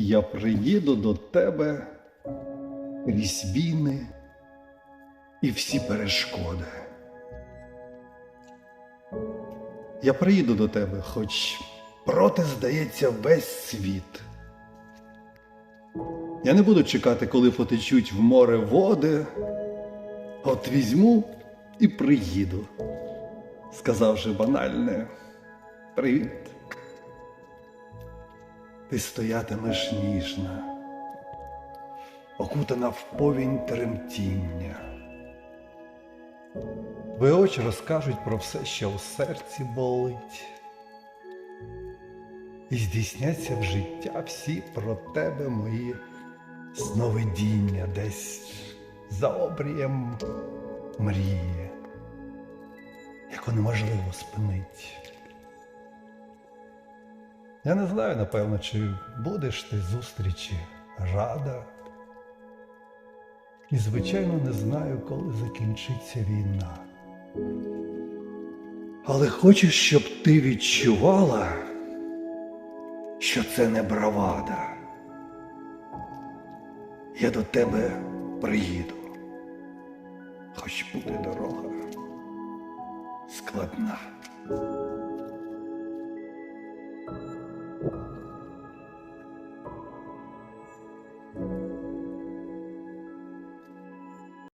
Я приїду до тебе крізь війни і всі перешкоди. Я приїду до тебе, хоч проти здається весь світ. Я не буду чекати, коли потечуть в море води. От візьму і приїду, сказавши банальне привіт. Ти стоятимеш ніжна, окутана в повінь тремтіння. Твої очі розкажуть про все, що у серці болить. І здійсняться в життя всі про тебе мої сновидіння десь за обрієм мрії, яку неможливо спинить. Я не знаю, напевно, чи будеш ти зустрічі рада. І, звичайно, не знаю, коли закінчиться війна. Але хочу, щоб ти відчувала, що це не бравада. Я до тебе приїду, хоч буде дорога складна.